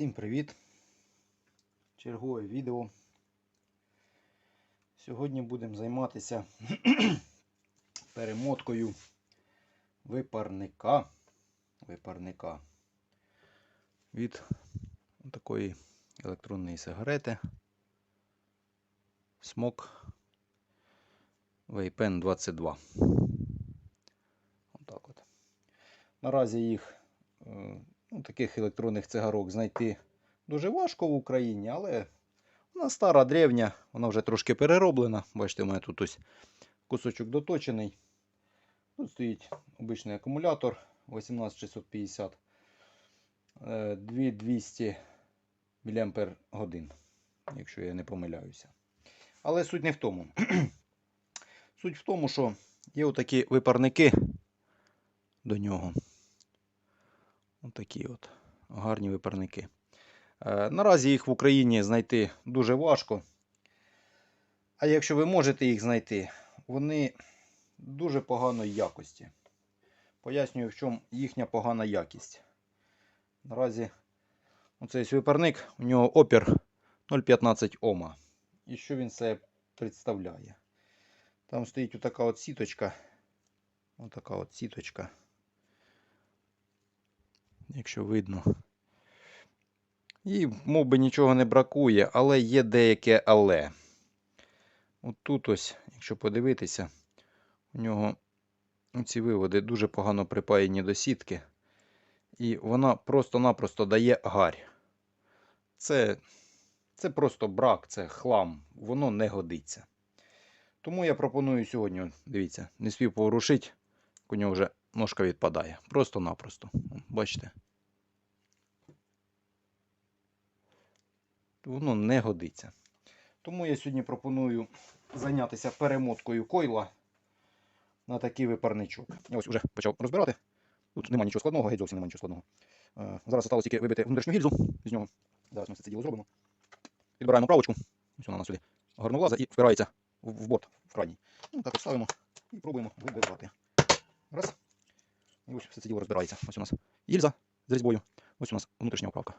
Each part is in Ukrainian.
Всім привіт! Чергове відео. Сьогодні будемо займатися перемоткою випарника, випарника від такої електронної сигарети Smok Vapen 22. Отак от. Наразі їх е, ну, таких електронних цигарок знайти дуже важко в Україні, але вона стара, древня, вона вже трошки перероблена. Бачите, у мене тут ось кусочок доточений. Тут стоїть обичний акумулятор 18650 е, 2200 мАч, якщо я не помиляюся. Але суть не в тому. Суть в тому, що є отакі випарники до нього. Отакі от гарні випарники. Е, Наразі їх в Україні знайти дуже важко. А якщо ви можете їх знайти, вони дуже поганої якості. Пояснюю, в чому їхня погана якість. Наразі оцей випарник, у нього опір 0,15 Ома. І що він себе представляє? Там стоїть отака от сіточка. Отака от сіточка якщо видно. І мов би нічого не бракує, але є деяке але. От тут ось, якщо подивитися, у нього ці виводи дуже погано припаяні до сітки. І вона просто-напросто дає гарь. Це, це просто брак, це хлам, воно не годиться. Тому я пропоную сьогодні, дивіться, не спів поворушить, у нього вже ножка відпадає. Просто-напросто. Бачите? Воно не годиться. Тому я сьогодні пропоную зайнятися перемоткою койла на такий випарничок. Я ось вже почав розбирати. Тут немає нічого складного, геть зовсім немає нічого складного. Е, Зараз залишилось тільки вибити внутрішню гільзу з нього. Зараз ми все це діло зробимо. Підбираємо правочку. Ось вона у нас сюди гарно влазить і впирається в бот в крайній. Ну, так ставимо і пробуємо вибивати. Раз. І ось все це діло розбирається. Ось у нас гільза з різьбою. Ось у нас внутрішня оправка.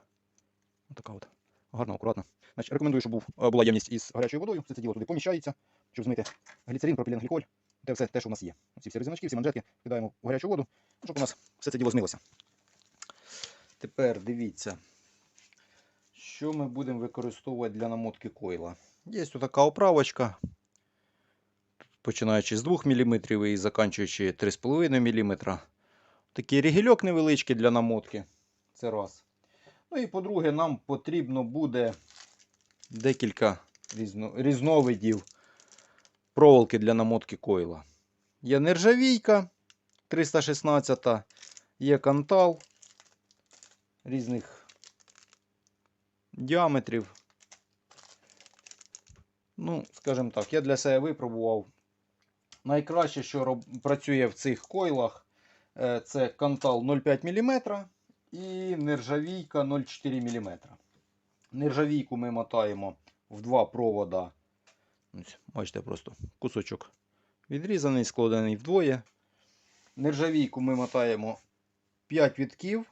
Ось така от. Гарно, акуратно. Значить, рекомендую, щоб був, е, була ємність із гарячою водою. Все це діло туди поміщається, щоб змити гліцерин, пропіленгліколь. Те все те, що у нас є. Ці всі резиночки, всі манжетки кидаємо в гарячу воду, щоб у нас все це діло змилося. Тепер дивіться, що ми будемо використовувати для намотки койла. Є тут така оправочка. Починаючи з 2 мм і закінчуючи 3,5 мм. Такий рігельок невеличкий для намотки. Це раз. Ну і по-друге, нам потрібно буде декілька різно, різновидів проволоки для намотки койла. Є нержавійка 316, є кантал різних діаметрів. Ну, скажімо так, я для себе випробував. Найкраще, що працює в цих койлах, це кантал 0,5 мм і нержавійка 0,4 мм. Нержавійку ми мотаємо в два провода. Бачите, просто кусочок відрізаний, складений вдвоє. Нержавійку ми мотаємо 5 вітків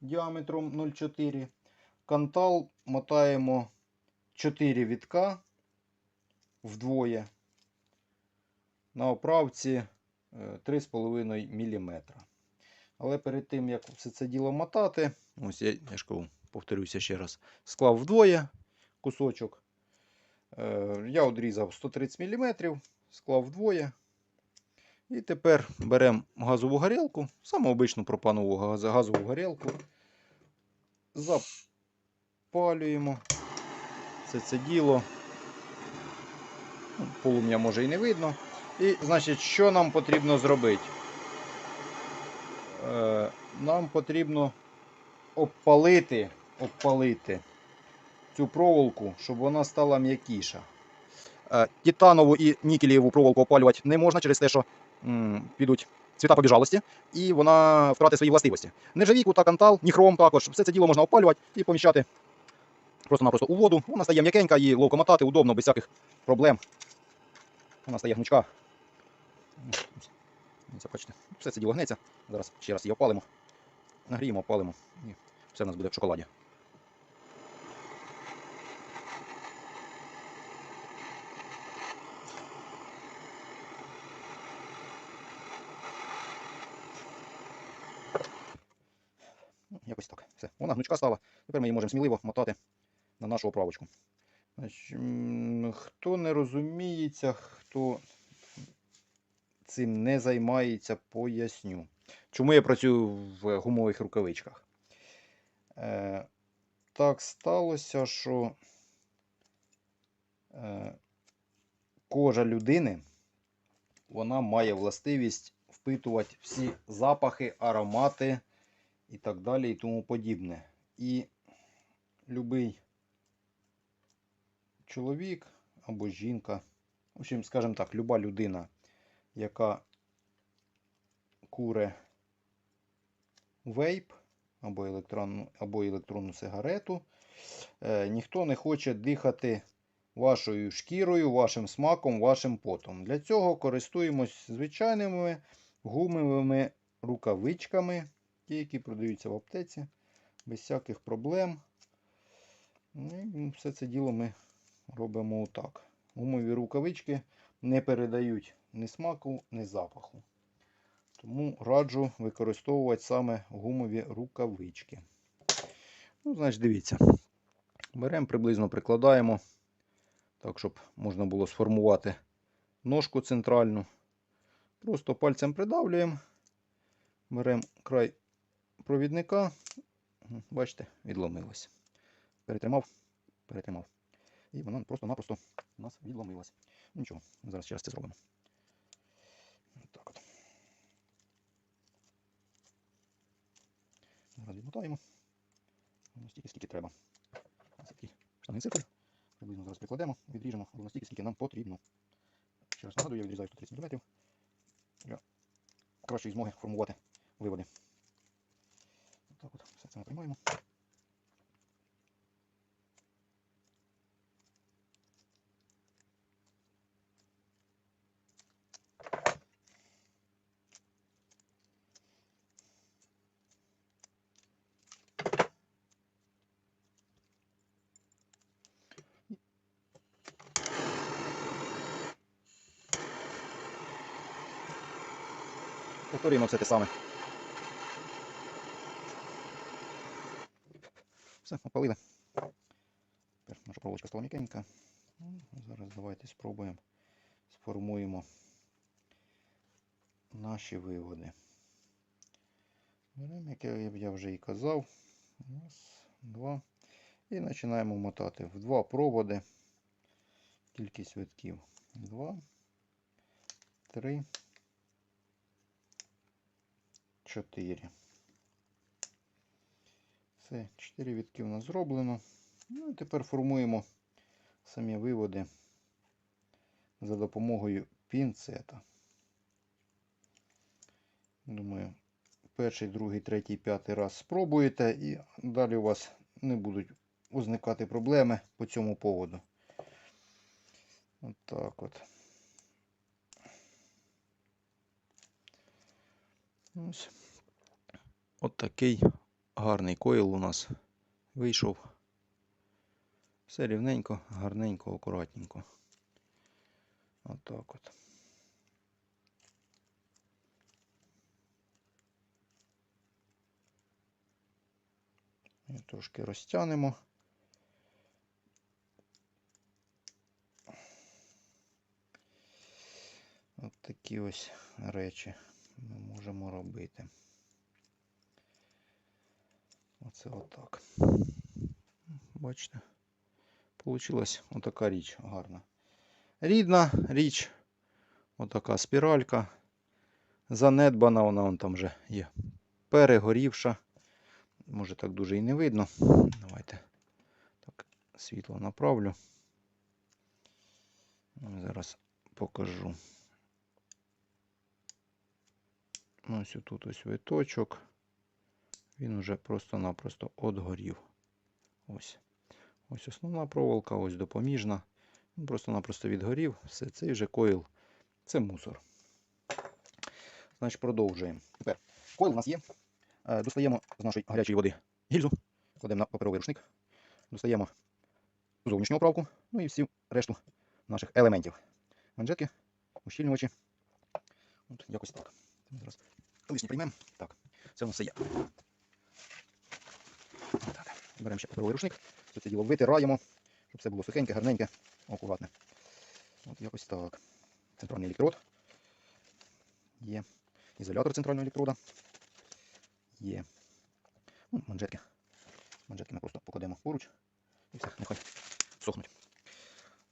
діаметром 0,4. Кантал мотаємо 4 вітка вдвоє. На оправці е, 3,5 мм. Але перед тим, як все це діло мотати, ось я, я ж повторюся ще раз, склав вдвоє кусочок. Е, Я одрізав 130 мм, склав вдвоє. І тепер беремо газову горілку, саму обичну пропанову газову горілку. Запалюємо все це діло. Ну, Полум'я може і не видно. І, значить, що нам потрібно зробити? Е, нам потрібно обпалити, обпалити цю проволоку, щоб вона стала м'якіша. Е, Титанову і нікелєву проволоку опалювати не можна через те, що підуть цвіта побіжалості, і вона втратить свої властивості. Нержавійку та кантал, ніхром також. Все це діло можна опалювати і поміщати просто-напросто у воду. Вона стає м'якенька і ловко мотати, удобно, без всяких проблем. Вона стає гнучка бачите, Все це ділогнеться. Зараз ще раз її опалимо, нагріємо, опалимо і все в нас буде в шоколаді. Ну, якось так. Все. Вона гнучка стала. Тепер ми її можемо сміливо мотати на нашу оправочку. Хто не розуміється, хто цим не займається, поясню. Чому я працюю в гумових рукавичках? Е, так сталося, що е, кожа людини вона має властивість впитувати всі запахи, аромати і так далі, і тому подібне. І любий чоловік або жінка, в общем, скажімо так, люба людина, яка куре вейп або електронну, або електронну сигарету, е, ніхто не хоче дихати вашою шкірою, вашим смаком, вашим потом. Для цього користуємось звичайними гумовими рукавичками, ті, які продаються в аптеці, без всяких проблем. Ну, і все це діло ми робимо отак. Гумові рукавички не передають ні смаку, ні запаху. Тому раджу використовувати саме гумові рукавички. Ну, значить, дивіться. Беремо, приблизно прикладаємо, так, щоб можна було сформувати ножку центральну. Просто пальцем придавлюємо. Беремо край провідника. Бачите, відломилось. Перетримав, перетримав. І вона просто-напросто у нас відломилась. Нічого, зараз ще раз це зробимо. Так от. Зараз відмотаємо. Ну, Стільки, скільки треба. Це такий штанний циркуль. Приблизно зараз прикладемо, відріжемо настільки, стільки, скільки нам потрібно. Ще раз нагадую, я відрізаю 130 мм для кращої змоги формувати виводи. Так от, все це ми Повторюємо все те саме. Все, опалили. Наша проволочка стала м'якенька. Ну, Зараз давайте спробуємо сформуємо наші виводи. Беремо, як я вже і казав. Раз, два. І починаємо мотати в два проводи. Кількість витків. Два, три. 4. Все, 4 відки у нас зроблено. Ну і тепер формуємо самі виводи за допомогою пінцета. Думаю, перший, другий, третій, п'ятий раз спробуєте і далі у вас не будуть возникати проблеми по цьому поводу. От так от. Ось. От такий гарний койл у нас вийшов. Все рівненько, гарненько, акуратненько. Отак от. І Трошки розтягнемо. От такі ось речі ми можемо робити. Оце отак. Бачите? Получилась отака річ гарна. Рідна річ. Отака спіралька. Занедбана, вона вон там вже є. Перегорівша. Може так дуже і не видно. Давайте так світло направлю. Зараз покажу. Ось тут ось виточок. Він уже просто-напросто одгорів. Ось. Ось основна проволока, ось допоміжна. Він просто-напросто відгорів. Все, цей вже койл. Це мусор. Значить, продовжуємо. Тепер койл у нас є. Е, Достаємо з нашої гарячої води гільзу, кладемо на паперовий рушник, достаємо зовнішню оправку, ну і всю решту наших елементів. Манжетки, ущільнювачі. От якось так. Зараз лишні приймемо. Так, це у нас все є. Беремо ще паперовий рушник. Тут це діло витираємо, щоб все було сухеньке, гарненьке, акуратне. От якось так. Центральний електрод. Є. Ізолятор центрального електрода. Є. Ну, манжетки. Манжетки ми просто покладемо поруч. І все, нехай сохнуть.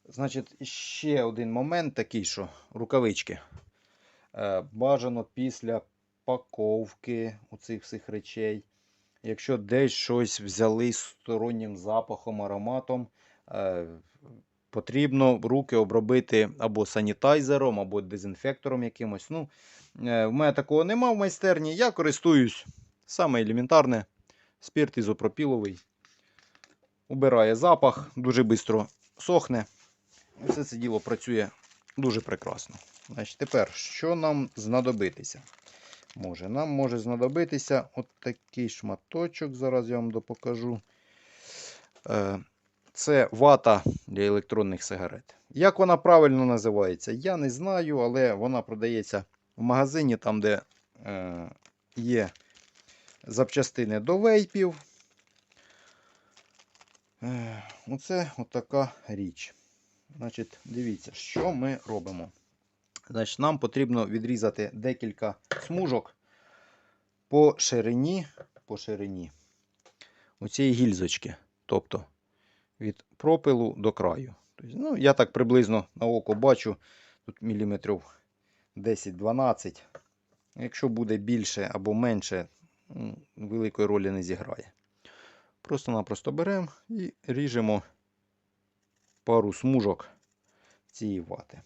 Значить, ще один момент такий, що рукавички. Е, бажано після паковки у цих всіх речей. Якщо десь щось взяли з стороннім запахом, ароматом, е, потрібно руки обробити або санітайзером, або дезінфектором якимось. Ну, е, в мене такого нема в майстерні. Я користуюсь саме елементарне спирт ізопропіловий. Убирає запах, дуже швидко сохне. Все це діло працює дуже прекрасно. Значить, тепер, що нам знадобитися? Може, нам може знадобитися от такий шматочок. Зараз я вам допокажу. Е, Це вата для електронних сигарет. Як вона правильно називається, я не знаю, але вона продається в магазині, там, де е, є запчастини до вейпів. Е, Оце отака річ. Значить, дивіться, що ми робимо. Значить, нам потрібно відрізати декілька смужок по ширині, по ширині оцієї гільзочки. Тобто від пропилу до краю. Тобто, ну, я так приблизно на око бачу, тут міліметрів 10-12. Якщо буде більше або менше, м, великої ролі не зіграє. Просто-напросто беремо і ріжемо пару смужок цієї вати.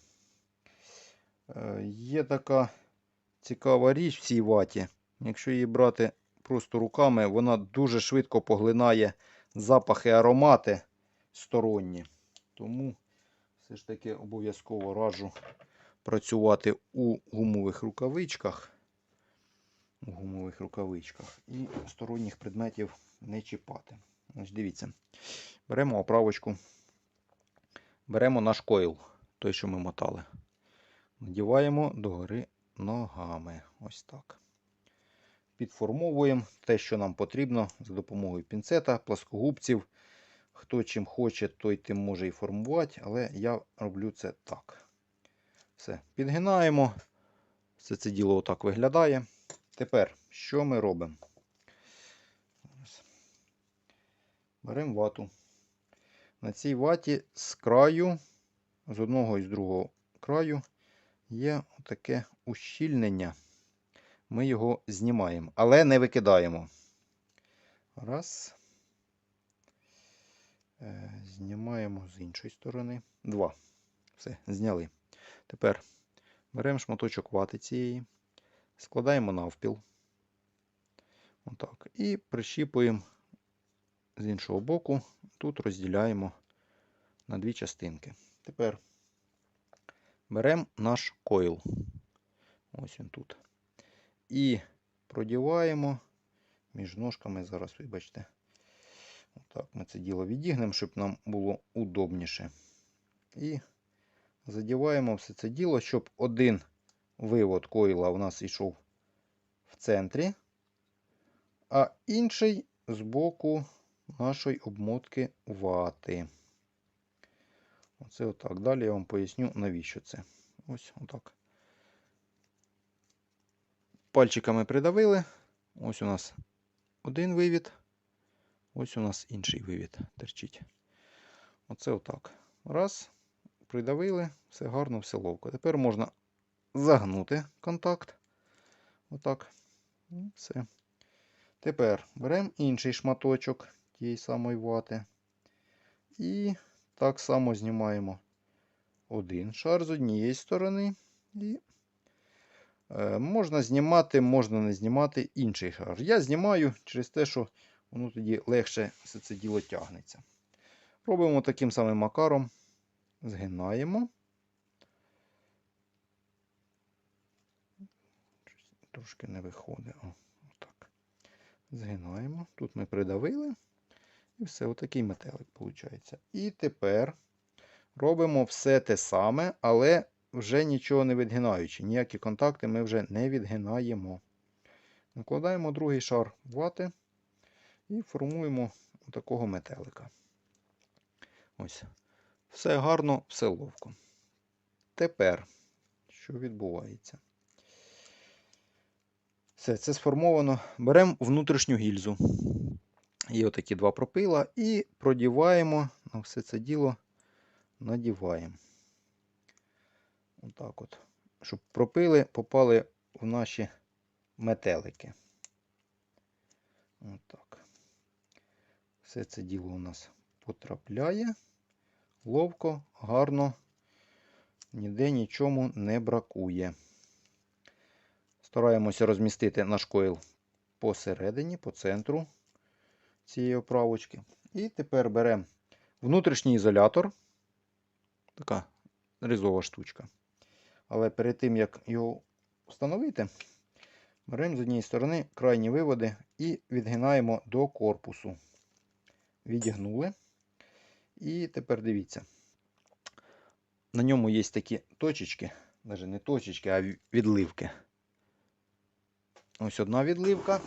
Е, Є така цікава річ в цій ваті. Якщо її брати просто руками, вона дуже швидко поглинає запахи, аромати сторонні. Тому все ж таки обов'язково раджу працювати у гумових рукавичках. У гумових рукавичках і сторонніх предметів не чіпати. Ось дивіться. Беремо оправочку. Беремо наш койл, той, що ми мотали. Надіваємо догори ногами. Ось так. Підформовуємо те, що нам потрібно за допомогою пінцета, пласкогубців. Хто чим хоче, той тим може і формувати, але я роблю це так. Все, підгинаємо. Все це діло отак виглядає. Тепер, що ми робимо? Беремо вату. На цій ваті з краю, з одного і з другого краю, є таке ущільнення. Ми його знімаємо, але не викидаємо. Раз. Е, Знімаємо з іншої сторони. Два. Все, зняли. Тепер беремо шматочок вати цієї, складаємо навпіл. Отак. І прищіпуємо з іншого боку. Тут розділяємо на дві частинки. Тепер беремо наш койл. Ось він тут. І продіваємо між ножками. Зараз, вибачте. Отак ми це діло відігнемо, щоб нам було удобніше. І задіваємо все це діло, щоб один вивод койла у нас йшов в центрі, а інший з боку нашої обмотки вати. Оце отак. Далі я вам поясню, навіщо це. Ось отак. Пальчиками придавили. Ось у нас один вивід. Ось у нас інший вивід терчить. Оце отак. Раз. Придавили, все гарно, все ловко. Тепер можна загнути контакт. Отак. І все. Тепер беремо інший шматочок тієї самої вати. І так само знімаємо один шар з однієї сторони. І е, можна знімати, можна не знімати інший шар. Я знімаю через те, що воно тоді легше все це діло тягнеться. Робимо таким самим макаром. Згинаємо. Трошки не виходить. О, отак. Згинаємо. Тут ми придавили. І все, отакий метелик виходить. І тепер робимо все те саме, але вже нічого не відгинаючи. Ніякі контакти ми вже не відгинаємо. Накладаємо другий шар вати і формуємо такого метелика. Ось. Все гарно, все ловко. Тепер, що відбувається? Все, це сформовано. Беремо внутрішню гільзу. Є отакі два пропила і продіваємо на все це діло, надіваємо. Отак от. Щоб пропили попали в наші метелики. Отак. Все це діло у нас потрапляє. Ловко, гарно, ніде нічому не бракує. Стараємося розмістити наш койл посередині, по центру цієї оправочки. І тепер беремо внутрішній ізолятор. Така різова штучка. Але перед тим, як його встановити, беремо з однієї сторони крайні виводи і відгинаємо до корпусу. Відігнули. І тепер дивіться. На ньому є такі точечки, навіть не точечки, а відливки. Ось одна відливка.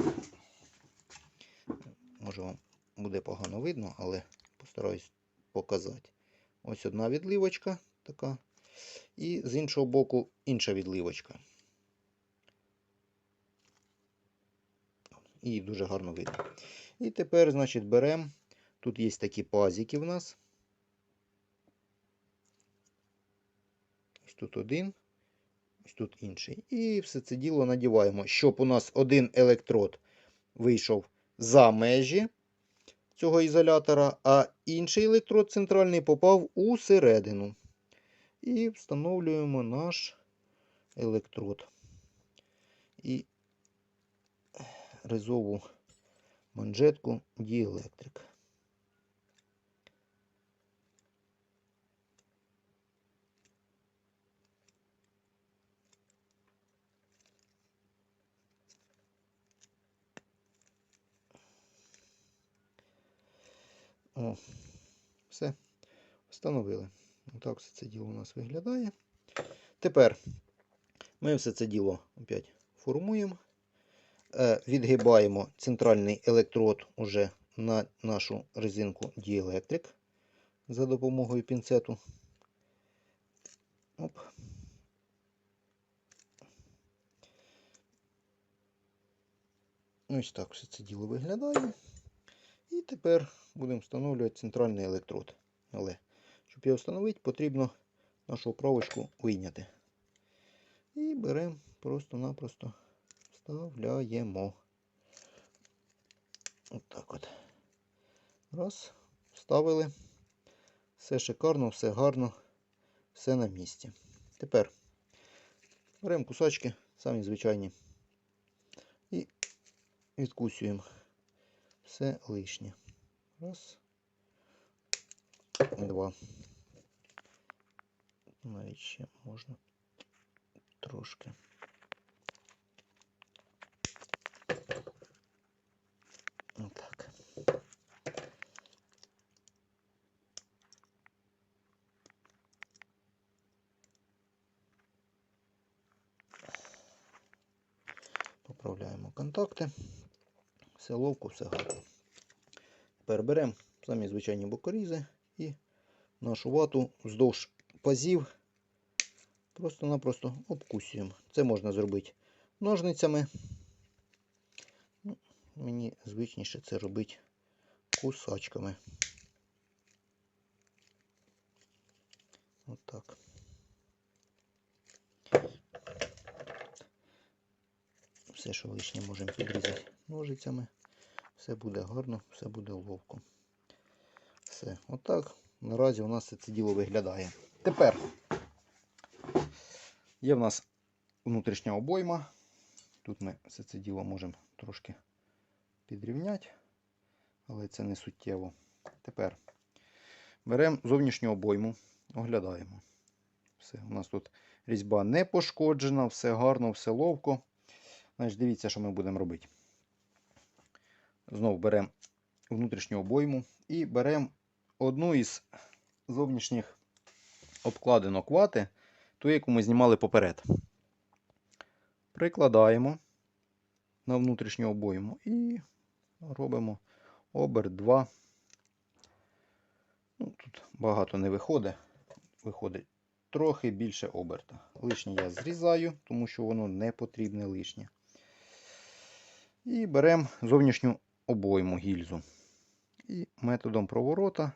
Може вам буде погано видно, але постараюсь показати. Ось одна відливочка така. І з іншого боку інша відливочка. І дуже гарно видно. І тепер, значить, беремо. Тут є такі пазики в нас. Ось тут один, ось тут інший. І все це діло надіваємо, щоб у нас один електрод вийшов за межі цього ізолятора, а інший електрод центральний попав у середину. І встановлюємо наш електрод. І ризову манжетку діелектрик. О, все, встановили. Отак все це діло у нас виглядає. Тепер ми все це діло опять формуємо. Е, Відгибаємо центральний електрод уже на нашу резинку діелектрик за допомогою пінцету. Оп. Ось так все це діло виглядає. І тепер будемо встановлювати центральний електрод. Але щоб його встановити, потрібно нашу оправочку вийняти. І беремо просто-напросто вставляємо. Отак от, Раз. Вставили. Все шикарно, все гарно, все на місці. Тепер беремо кусачки, самі звичайні, і відкусюємо все лишнє. Раз. Два. Навіть ще можна трошки. Отак. Поправляємо контакти. Все ловко, все гарно. Тепер беремо самі звичайні бокорізи і нашу вату вздовж пазів просто-напросто обкусуємо. Це можна зробити ножницями. Ну, Мені звичніше це робити кусачками. Отак. Все, що лишнє можемо підрізати ножицями. Все буде гарно, все буде ловко. Все, отак. Наразі у нас це діло виглядає. Тепер є в нас внутрішня обойма. Тут ми все це діло можемо трошки підрівняти, але це не суттєво. Тепер беремо зовнішню обойму, оглядаємо. Все, у нас тут різьба не пошкоджена, все гарно, все ловко. Значить, дивіться, що ми будемо робити. Знову беремо внутрішню обойму і беремо одну із зовнішніх обкладинок вати, ту, яку ми знімали поперед. Прикладаємо на внутрішню обойму і робимо оберт 2 Ну, тут багато не виходить. Виходить трохи більше оберта. Лишнє я зрізаю, тому що воно не потрібне лишнє. І беремо зовнішню обойму гільзу. І методом проворота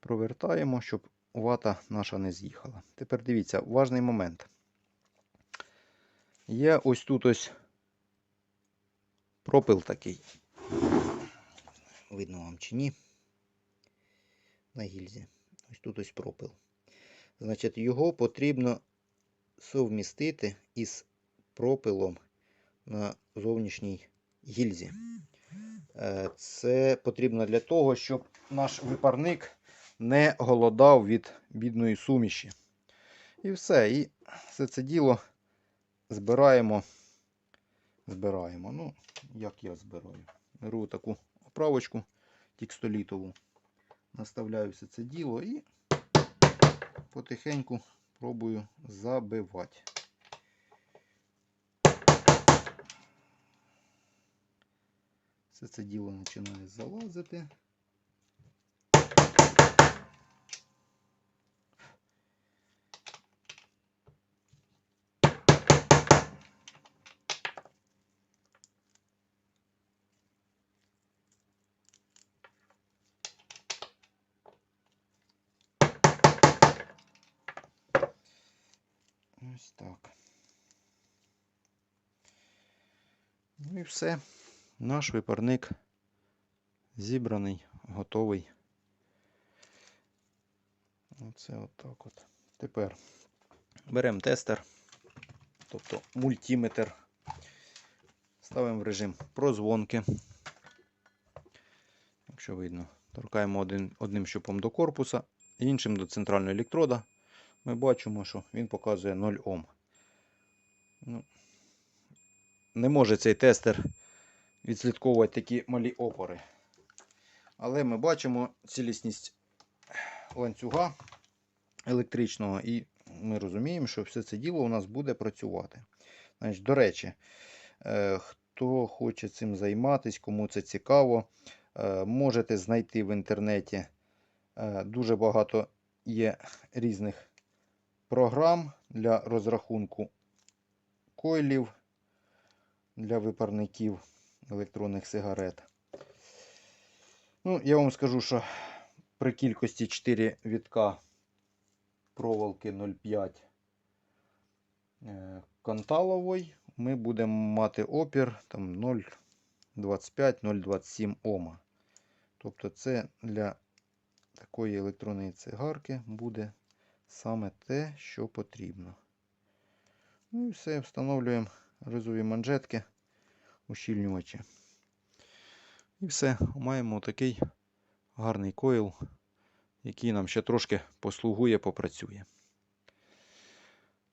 провертаємо, щоб вата наша не з'їхала. Тепер дивіться, важний момент. Є ось тут ось пропил такий. Видно вам чи ні? На гільзі. Ось тут ось пропил. Значить, його потрібно совмістити із пропилом на зовнішній гільзі. Е, Це потрібно для того, щоб наш випарник не голодав від бідної суміші. І все. І все це діло збираємо. Збираємо. Ну, як я збираю? Беру таку оправочку текстолітову, наставляю все це діло і потихеньку пробую забивати. Все це діло починає залазити. Ось так. Ну і все. Наш випарник зібраний, готовий. Оце отак от. Тепер беремо тестер, тобто мультиметр. Ставимо в режим прозвонки. Якщо видно, торкаємо один, одним щупом до корпуса, іншим до центрального електрода. Ми бачимо, що він показує 0 Ом. Ну, не може цей тестер відслідковувати такі малі опори. Але ми бачимо цілісність ланцюга електричного, і ми розуміємо, що все це діло у нас буде працювати. Значить, До речі, е, хто хоче цим займатися, кому це цікаво, е, можете знайти в інтернеті е, дуже багато є різних програм для розрахунку койлів для випарників електронних сигарет. Ну, я вам скажу, що при кількості 4 вітка проволоки 0,5 е, канталової ми будемо мати опір там 0,25-0,27 Ома. Тобто це для такої електронної цигарки буде саме те, що потрібно. Ну і все, встановлюємо резові манжетки, ущільнювачі. І все, маємо такий гарний койл, який нам ще трошки послугує, попрацює.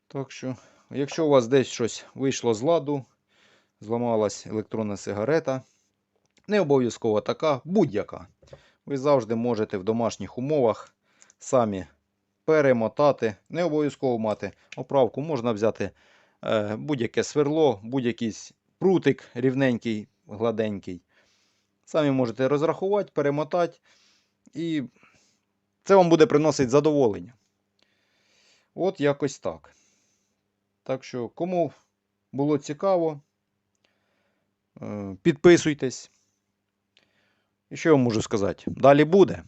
Так що, якщо у вас десь щось вийшло з ладу, зламалась електронна сигарета, не обов'язково така, будь-яка. Ви завжди можете в домашніх умовах самі перемотати. Не обов'язково мати оправку, можна взяти е, будь-яке сверло, будь-який прутик рівненький, гладенький. Самі можете розрахувати, перемотати, і це вам буде приносити задоволення. От якось так. Так що, кому було цікаво, е, підписуйтесь. І що я вам можу сказати? Далі буде.